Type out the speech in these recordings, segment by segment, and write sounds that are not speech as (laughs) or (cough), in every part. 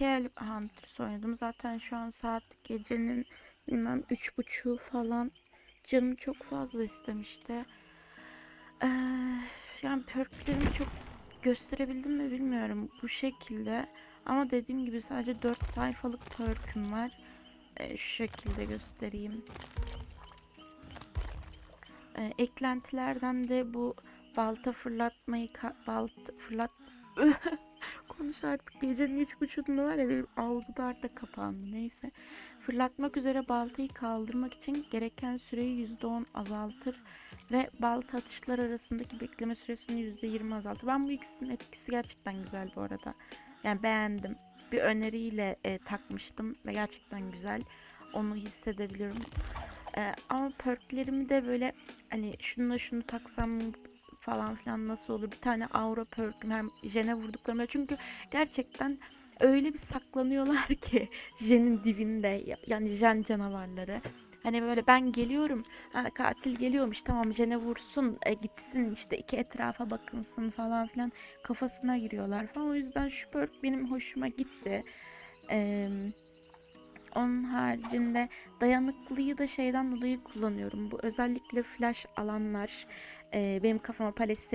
iki el Huntress oynadım. Zaten şu an saat gecenin bilmem üç buçuğu falan. Canım çok fazla istemişti. Ee, yani perklerimi çok gösterebildim mi bilmiyorum bu şekilde. Ama dediğim gibi sadece 4 sayfalık perküm var. Ee, şu şekilde göstereyim. Ee, eklentilerden de bu balta fırlatmayı balta fırlat (laughs) konuş artık gecenin üç buçuğunda var ya benim algılar da kapandı neyse fırlatmak üzere baltayı kaldırmak için gereken süreyi %10 azaltır ve balta atışlar arasındaki bekleme süresini %20 azaltır. Ben bu ikisinin etkisi gerçekten güzel bu arada. Yani beğendim. Bir öneriyle e, takmıştım ve gerçekten güzel. Onu hissedebiliyorum. E, ama perklerimi de böyle hani şununla şunu taksam falan filan nasıl olur? Bir tane aura perküm hem jene vurduklarımda çünkü gerçekten öyle bir saklanıyorlar ki (laughs) jenin dibinde ya- yani jen canavarları. Hani böyle ben geliyorum ha, katil geliyormuş tamam jene vursun e, gitsin işte iki etrafa bakınsın falan filan kafasına giriyorlar falan. O yüzden şu perk benim hoşuma gitti. Eee onun haricinde dayanıklıyı da şeyden dolayı kullanıyorum. Bu özellikle flash alanlar e, benim kafama palet,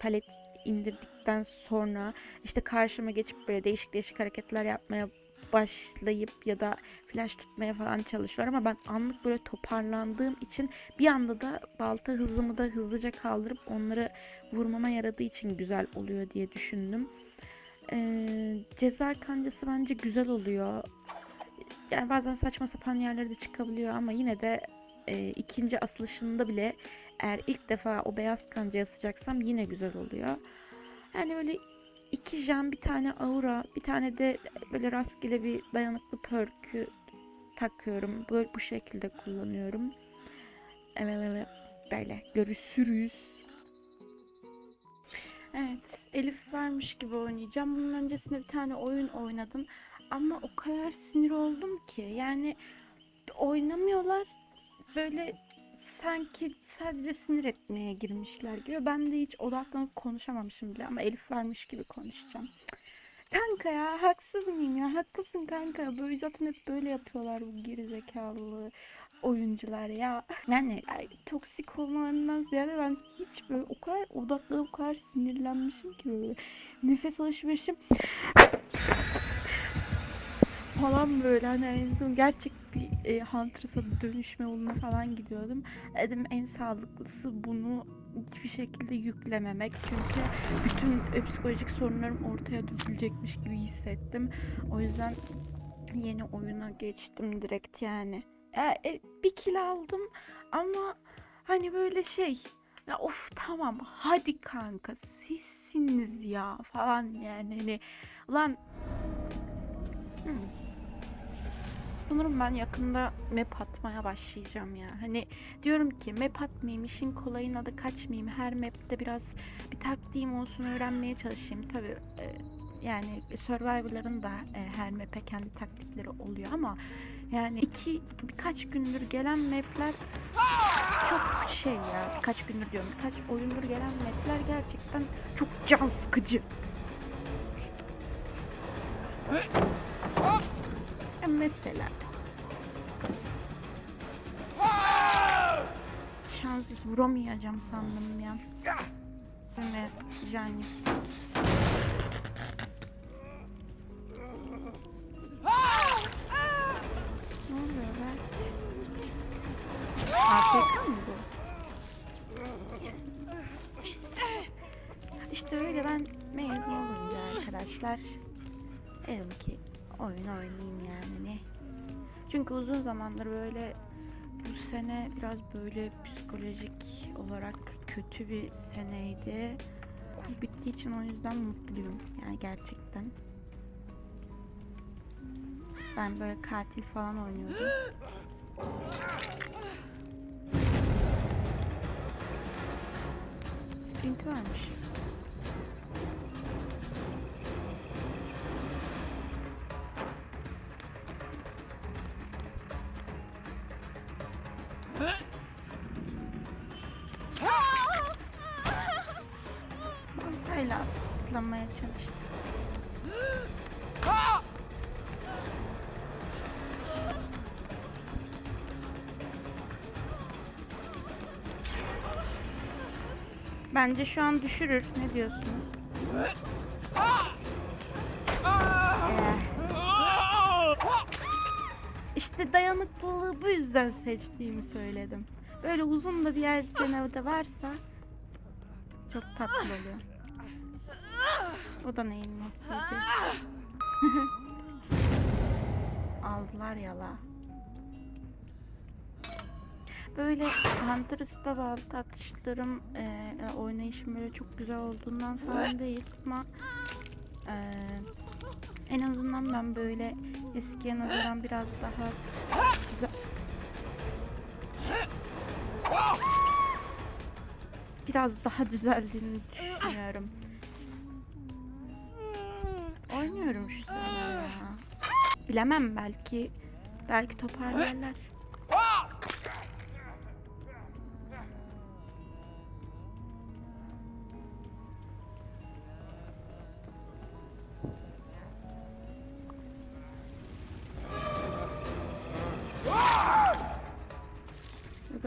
palet indirdikten sonra işte karşıma geçip böyle değişik değişik hareketler yapmaya başlayıp ya da flash tutmaya falan çalışıyor ama ben anlık böyle toparlandığım için bir anda da balta hızımı da hızlıca kaldırıp onları vurmama yaradığı için güzel oluyor diye düşündüm. Ee, ceza kancası bence güzel oluyor. Yani bazen saçma sapan yerlere de çıkabiliyor ama yine de e, ikinci asılışında bile eğer ilk defa o beyaz kancaya sıcaksam yine güzel oluyor. Yani böyle iki jen, bir tane aura, bir tane de böyle rastgele bir dayanıklı perkü takıyorum. Böyle bu şekilde kullanıyorum. Böyle görüşürüz. Evet, Elif vermiş gibi oynayacağım. Bunun öncesinde bir tane oyun oynadım. Ama o kadar sinir oldum ki. Yani oynamıyorlar. Böyle sanki sadece sinir etmeye girmişler gibi. Ben de hiç odaklanıp konuşamamışım bile ama Elif vermiş gibi konuşacağım. Kanka ya haksız mıyım ya? Haklısın kanka. Böyle zaten hep böyle yapıyorlar bu gerizekalı oyuncular ya. (laughs) Yani ay, toksik olmalarından ziyade ben hiç böyle o kadar odaklanıp o kadar sinirlenmişim ki böyle. Nefes alışverişim falan böyle hani en son gerçek bir e, Huntress'a dönüşme yoluna falan gidiyordum. Dedim en sağlıklısı bunu hiçbir şekilde yüklememek. Çünkü bütün e, psikolojik sorunlarım ortaya dökülecekmiş gibi hissettim. O yüzden yeni oyuna geçtim direkt yani. E, e, bir kill aldım ama hani böyle şey ya of tamam hadi kanka sizsiniz ya falan yani hani lan Hmm. Sanırım ben yakında map atmaya başlayacağım ya. Hani diyorum ki map atmayayım, işin kolayına da kaçmayayım. Her map'te biraz bir taktiğim olsun öğrenmeye çalışayım. Tabii e, yani Survivor'ların da e, her map'e kendi taktikleri oluyor ama yani iki birkaç gündür gelen map'ler çok şey ya birkaç gündür diyorum birkaç oyundur gelen map'ler gerçekten çok can sıkıcı. Mesela. Şanssız vuramayacağım sandım ya. Ve can yüksek. Ne oluyor be? AFK bu? İşte öyle ben mezun olunca arkadaşlar dedim ki oyun oynayayım. Çünkü uzun zamandır böyle bu sene biraz böyle psikolojik olarak kötü bir seneydi. Bittiği için o yüzden mutluyum. Yani gerçekten. Ben böyle katil falan oynuyordum. (gasps) Sprint varmış. Bence şu an düşürür. Ne diyorsunuz? Eh. İşte dayanıklılığı bu yüzden seçtiğimi söyledim. Böyle uzun da bir yer cenevde varsa çok tatlı oluyor. O da neyin nesiydi? (laughs) Aldılar yala. Böyle Hunter's'ta balta atışlarım e, oynayışım böyle çok güzel olduğundan falan değil ama e, en azından ben böyle eskiye nazaran biraz daha güzel... Biraz daha düzeldiğini düşünüyorum. Oynuyorum şu sıralar ya. Bilemem belki belki toparlarlar.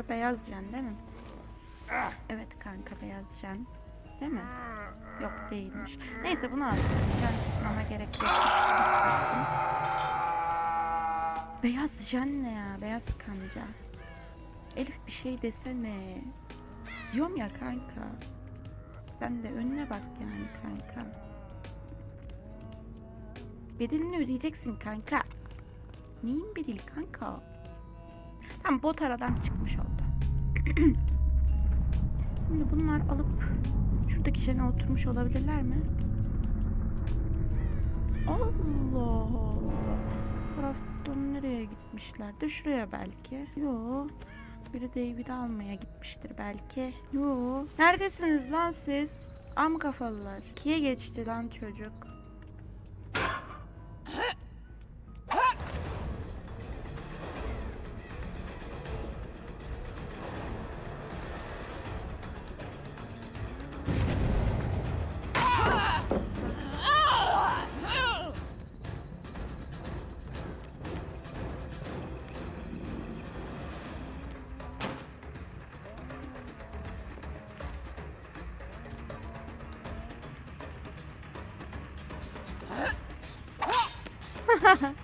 Beyaz jen değil mi? Evet kanka beyaz jen. Değil mi? Yok değilmiş. Neyse bunu alsın. Jen tutmama gerek yok. Beyaz jen ne ya? Beyaz kanca. Elif bir şey desene. Diyorum ya kanka. Sen de önüne bak yani kanka. Bedelini ödeyeceksin kanka. Neyin bedeli kanka? Tam bot aradan çıkmış oldu. Şimdi bunlar alıp şuradaki jene oturmuş olabilirler mi? Allah Allah. Taraftan nereye gitmişlerdir? Şuraya belki. Yo. Biri David'i almaya gitmiştir belki. Yo. Neredesiniz lan siz? Am kafalılar. Kiye geçti lan çocuk. Hunter's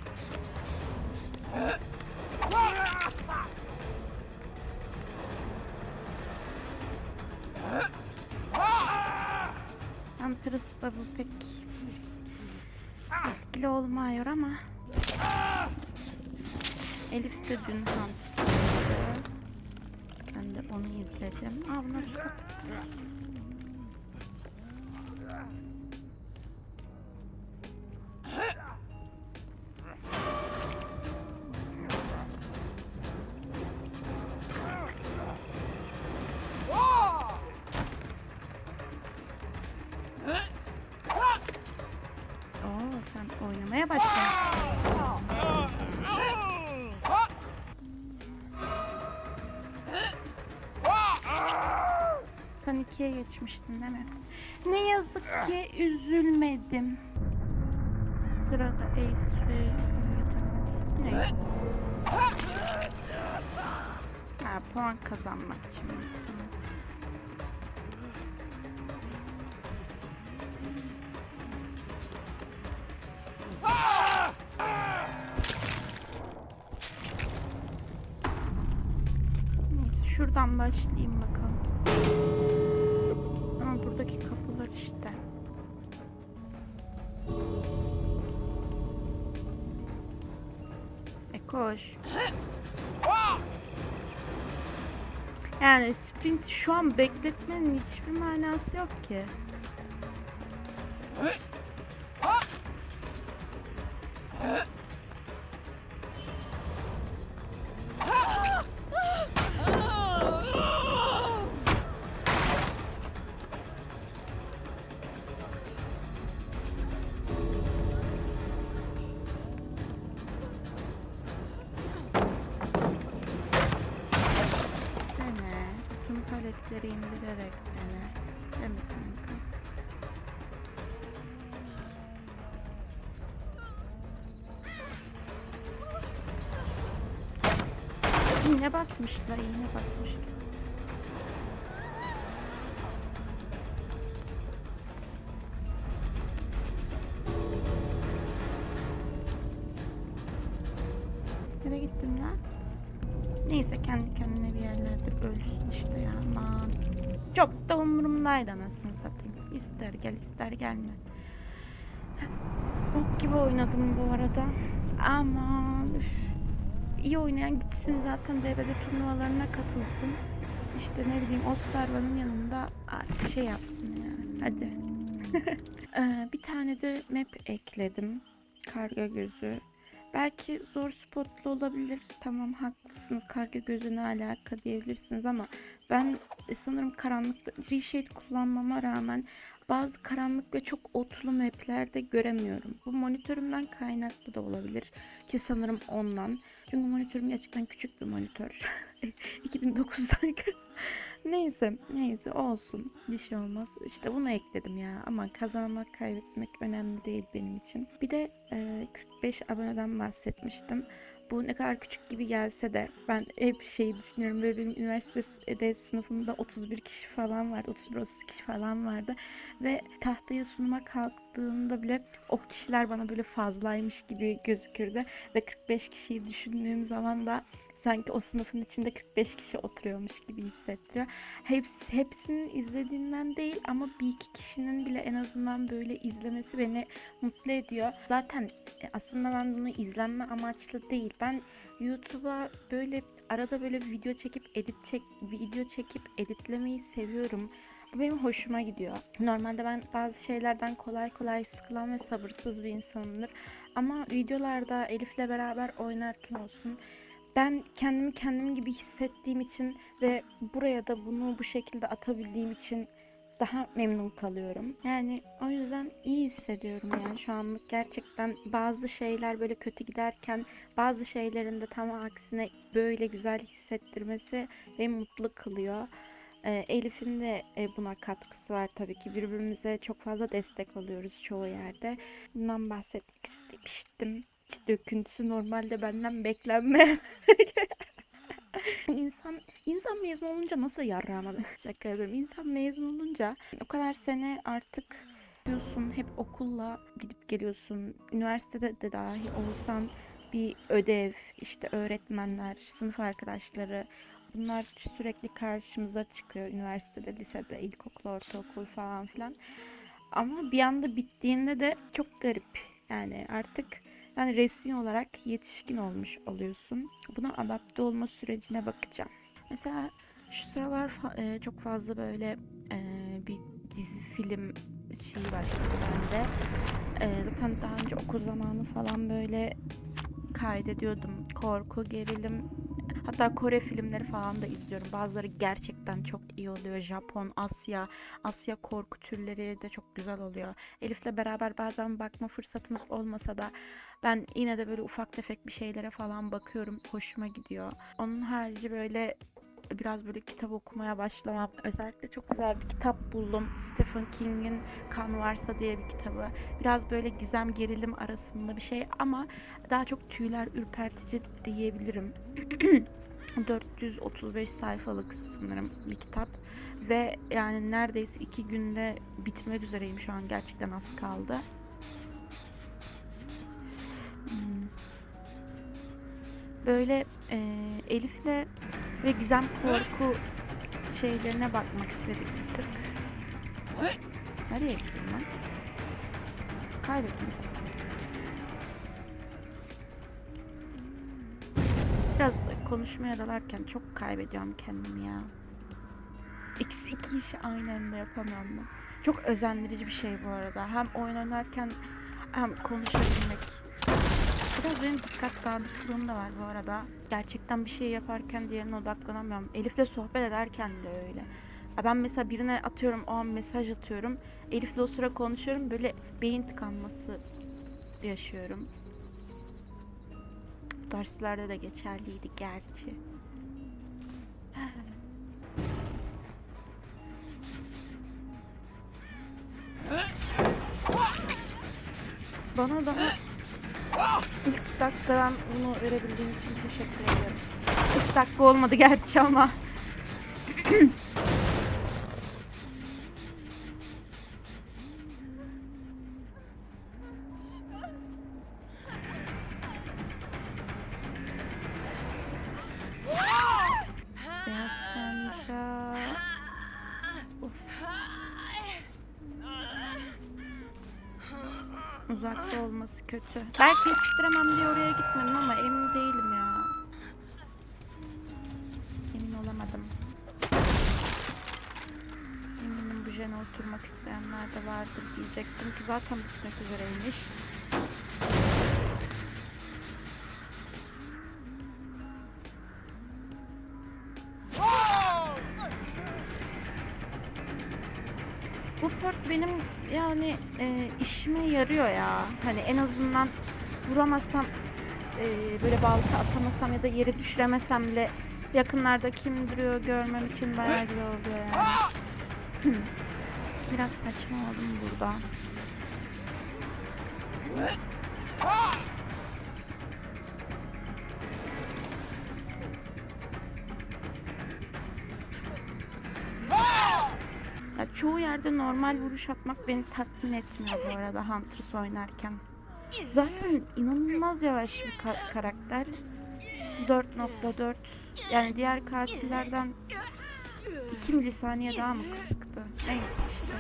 da bu pek etkili olmuyor ama Elif de dün oynadı. Ben de onu izledim. Aa bunlar. 12'ye geçmiştin değil mi? Ne yazık ki üzülmedim. Sırada Ace Ne? Ha, puan kazanmak için. Neyse şuradan başlayayım bakalım. Yani sprint şu an bekletmenin hiçbir manası yok ki. İğne basmış da iğne basmış. Nereye gittin lan? Neyse kendi kendine bir yerlerde ölsün işte ya aman. Çok da umurumdaydı anasını satayım. İster gel ister gelme. Ok gibi oynadım bu arada. Aman üf. İyi oynayan gitsin zaten DBD turnuvalarına katılsın. İşte ne bileyim Ostervan'ın yanında şey yapsın yani. Hadi. (laughs) Ee, bir tane de map ekledim. Karga gözü. Belki zor spotlu olabilir. Tamam haklısınız. Karga gözü ne alaka diyebilirsiniz ama ben e, sanırım karanlıkta reshade kullanmama rağmen bazı karanlık ve çok otlu maplerde göremiyorum. Bu monitörümden kaynaklı da olabilir ki sanırım ondan. Çünkü monitörüm gerçekten küçük bir monitör. (laughs) 2009'dan (laughs) neyse neyse olsun bir şey olmaz. İşte bunu ekledim ya ama kazanmak kaybetmek önemli değil benim için. Bir de e, 45 aboneden bahsetmiştim. Bu ne kadar küçük gibi gelse de ben hep şeyi düşünüyorum. Böyle benim üniversitede sınıfımda 31 kişi falan vardı. 31-30 kişi falan vardı. Ve tahtaya sunuma kalktığında bile o kişiler bana böyle fazlaymış gibi gözükürdü. Ve 45 kişiyi düşündüğüm zaman da sanki o sınıfın içinde 45 kişi oturuyormuş gibi hissettiriyor. Hepsi, hepsinin izlediğinden değil ama bir iki kişinin bile en azından böyle izlemesi beni mutlu ediyor. Zaten e, aslında ben bunu izlenme amaçlı değil. Ben YouTube'a böyle arada böyle video çekip edit çek video çekip editlemeyi seviyorum. Bu benim hoşuma gidiyor. Normalde ben bazı şeylerden kolay kolay sıkılan ve sabırsız bir insanımdır. Ama videolarda Elif'le beraber oynarken olsun ben kendimi kendim gibi hissettiğim için ve buraya da bunu bu şekilde atabildiğim için daha memnun kalıyorum. Yani o yüzden iyi hissediyorum yani şu anlık gerçekten bazı şeyler böyle kötü giderken bazı şeylerin de tam aksine böyle güzel hissettirmesi beni mutlu kılıyor. Ee, Elif'in de e, buna katkısı var tabii ki birbirimize çok fazla destek oluyoruz çoğu yerde. Bundan bahsetmek istemiştim. Döküntüsü normalde benden beklenme. (laughs) İnsan insan mezun olunca nasıl yarrağıma (laughs) şaka yapıyorum. İnsan mezun olunca o kadar sene artık diyorsun hep okulla gidip geliyorsun. Üniversitede de dahi olsan bir ödev, işte öğretmenler, sınıf arkadaşları bunlar sürekli karşımıza çıkıyor üniversitede, lisede, ilkokul, ortaokul falan filan. Ama bir anda bittiğinde de çok garip. Yani artık yani resmi olarak yetişkin olmuş oluyorsun. Buna adapte olma sürecine bakacağım. Mesela şu sıralar fa- e, çok fazla böyle e, bir dizi film şeyi başladı bende. E, zaten daha önce okul zamanı falan böyle kaydediyordum. Korku, gerilim, hatta Kore filmleri falan da izliyorum. Bazıları gerçekten çok iyi oluyor. Japon, Asya, Asya korku türleri de çok güzel oluyor. Elif'le beraber bazen bakma fırsatımız olmasa da ben yine de böyle ufak tefek bir şeylere falan bakıyorum. Hoşuma gidiyor. Onun harici böyle biraz böyle kitap okumaya başlamam. Özellikle çok güzel bir kitap buldum. Stephen King'in Kan Varsa diye bir kitabı. Biraz böyle gizem gerilim arasında bir şey ama daha çok tüyler ürpertici diyebilirim. (clears throat) 435 sayfalık sanırım bir kitap ve yani neredeyse iki günde bitmek üzereyim şu an gerçekten az kaldı. Hmm. Böyle e, Elif'le ve gizem korku şeylerine bakmak istedik bir tık. Nereye gittim ben? Kaybettim. Biraz konuşmaya dalarken çok kaybediyorum kendimi ya. İkisi iki işi aynı anda yapamam ben. Çok özendirici bir şey bu arada. Hem oyun oynarken hem konuşabilmek. Biraz benim dikkat dağınıklığım da var bu arada. Gerçekten bir şey yaparken diğerine odaklanamıyorum. Elif'le sohbet ederken de öyle. Ben mesela birine atıyorum o an mesaj atıyorum. Elif'le o sıra konuşuyorum böyle beyin tıkanması yaşıyorum. Bu derslerde de geçerliydi gerçi. Bana daha ilk dakikadan bunu verebildiğin için teşekkür ederim. İlk dakika olmadı gerçi ama. (clears throat) kötü. Belki yetiştiremem diye oraya gitmedim ama emin değilim ya. Emin olamadım. Eminim bu jene oturmak isteyenler de vardır diyecektim ki zaten bitmek üzereymiş. Bu perk benim yani e, işime yarıyor ya. Hani en azından vuramasam e, böyle balta atamasam ya da yere düşüremesem bile yakınlarda kim duruyor görmem için bayağı güzel oluyor yani. Hı. Biraz saçma oldum burada. Çoğu yerde normal vuruş atmak beni tatmin etmiyor bu arada Huntress oynarken. Zaten inanılmaz yavaş bir ka- karakter. 4.4 yani diğer katillerden 2 milisaniye daha mı kısıktı? Neyse işte.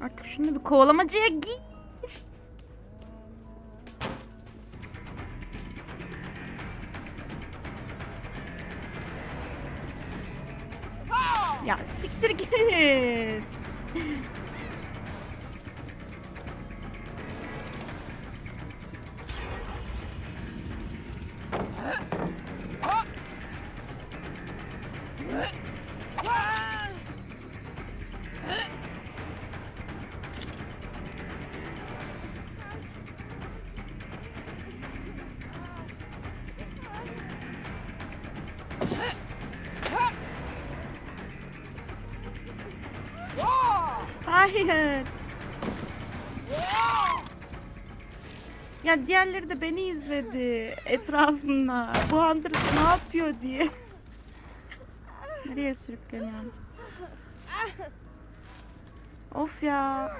Artık şunu bir kovalamacaya gir. Ya siktir git. Hayır. Ya diğerleri de beni izledi etrafımda. Bu Hunter ne yapıyor diye. Nereye sürükleniyorum? Of ya.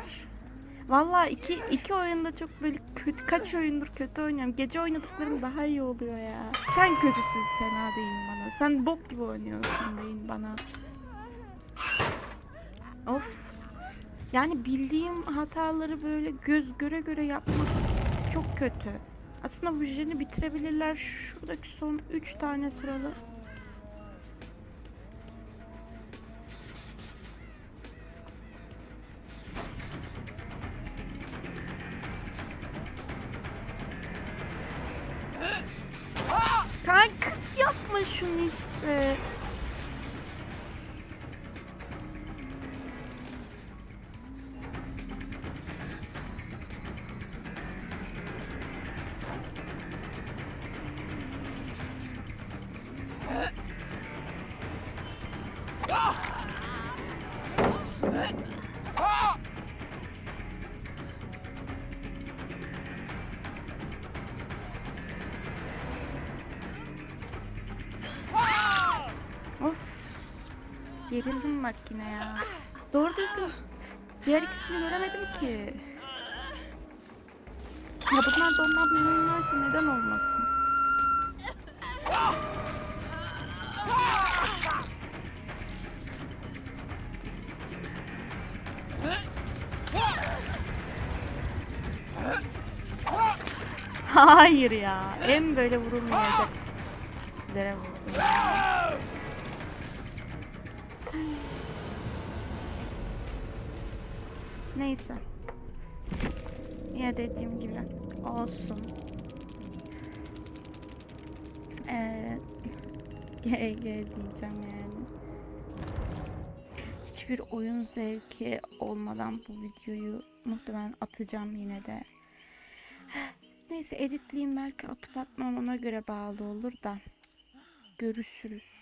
Vallahi iki, iki oyunda çok böyle kötü, kaç oyundur kötü oynuyorum. Gece oynadıklarım daha iyi oluyor ya. Sen kötüsün Sena deyin bana. Sen bok gibi oynuyorsun deyin bana. Of. Yani bildiğim hataları böyle göz göre göre yapmak çok kötü. Aslında bu jeni bitirebilirler. Şuradaki son 3 tane sıralı. Gerildim bak yine ya. Doğru düzgün diğer ikisini göremedim ki. Ya bunlar ondan memnunlarsa neden olmasın? Hayır ya. En böyle vurulmayacak. Yere vurdum. Neyse. Ya dediğim gibi olsun. Ee, (laughs) GG diyeceğim yani. Hiçbir oyun zevki olmadan bu videoyu muhtemelen atacağım yine de. (gasps) Neyse editleyeyim belki atıp atmam ona göre bağlı olur da. Görüşürüz.